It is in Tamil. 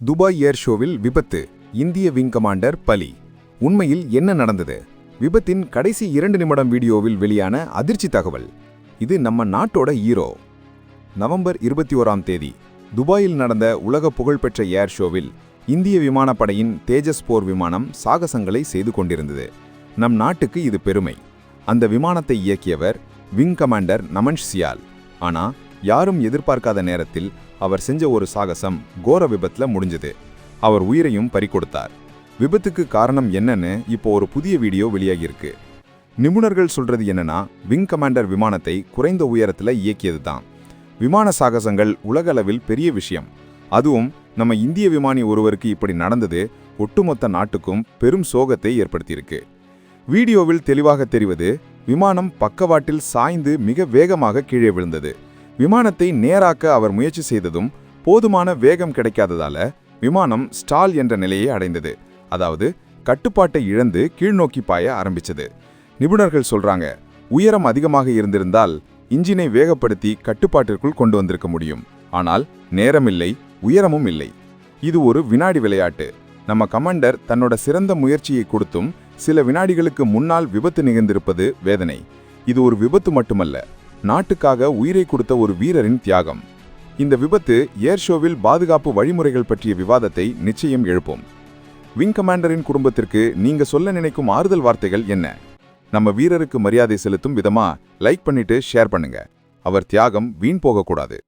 துபாய் ஏர் ஷோவில் விபத்து இந்திய விங் கமாண்டர் பலி. உண்மையில் என்ன நடந்தது? விபத்தின் கடைசி இரண்டு நிமிடம் வீடியோவில் வெளியான அதிர்ச்சி தகவல். இது நம்ம நாட்டோட ஹீரோ. நவம்பர் இருபத்தி ஓராம் தேதி துபாயில் நடந்த உலக புகழ்பெற்ற ஏர் ஷோவில் இந்திய விமானப்படையின் தேஜஸ் போர் விமானம் சாகசங்களை செய்து கொண்டிருந்தது. நம் நாட்டுக்கு இது பெருமை. அந்த விமானத்தை இயக்கியவர் விங் கமாண்டர் நமன்ஷ் சியால். ஆனால் யாரும் எதிர்பார்க்காத நேரத்தில் அவர் செஞ்ச ஒரு சாகசம் கோர விபத்தில் முடிஞ்சது. அவர் உயிரையும் பறிக்கொடுத்தார் விபத்துக்கு காரணம் என்னன்னு இப்போ ஒரு புதிய வீடியோ வெளியாகியிருக்கு. நிபுணர்கள் சொல்றது என்னன்னா விங் கமாண்டர் விமானத்தை குறைந்த உயரத்தில் இயக்கியது தான் விமான சாகசங்கள் உலகளவில் பெரிய விஷயம். அதுவும் நம்ம இந்திய விமானி ஒருவருக்கு இப்படி நடந்தது ஒட்டுமொத்த நாட்டுக்கும் பெரும் சோகத்தை ஏற்படுத்தியிருக்கு. வீடியோவில் தெளிவாக தெரிவது விமானம் பக்கவாட்டில் சாய்ந்து மிக வேகமாக கீழே விழுந்தது. விமானத்தை நேராக்க அவர் முயற்சி செய்ததும் போதுமான வேகம் கிடைக்காததால விமானம் ஸ்டால் என்ற நிலையை அடைந்தது. அதாவது கட்டுப்பாட்டை இழந்து கீழ்நோக்கி பாய ஆரம்பிச்சது. நிபுணர்கள் சொல்றாங்க உயரம் அதிகமாக இருந்திருந்தால் இன்ஜினை வேகப்படுத்தி கட்டுப்பாட்டிற்குள் கொண்டு வந்திருக்க முடியும். ஆனால் நேரமில்லை உயரமும் இல்லை. இது ஒரு வினாடி விளையாட்டு. நம்ம கமாண்டர் தன்னோட சிறந்த முயற்சியை கொடுத்தும் சில வினாடிகளுக்கு முன்னால் விபத்து நிகழ்ந்திருப்பது வேதனை. இது ஒரு விபத்து மட்டுமல்ல நாட்டுக்காக உயிரை கொடுத்த ஒரு வீரரின் தியாகம். இந்த விபத்து ஏர் ஷோவில் பாதுகாப்பு வழிமுறைகள் பற்றிய விவாதத்தை நிச்சயம் எழுப்போம். விங் கமாண்டரின் குடும்பத்திற்கு நீங்க சொல்ல நினைக்கும் ஆறுதல் வார்த்தைகள் என்ன? நம்ம வீரருக்கு மரியாதை செலுத்தும் விதமா லைக் பண்ணிட்டு ஷேர் பண்ணுங்க. அவர் தியாகம் வீண் போகக்கூடாது.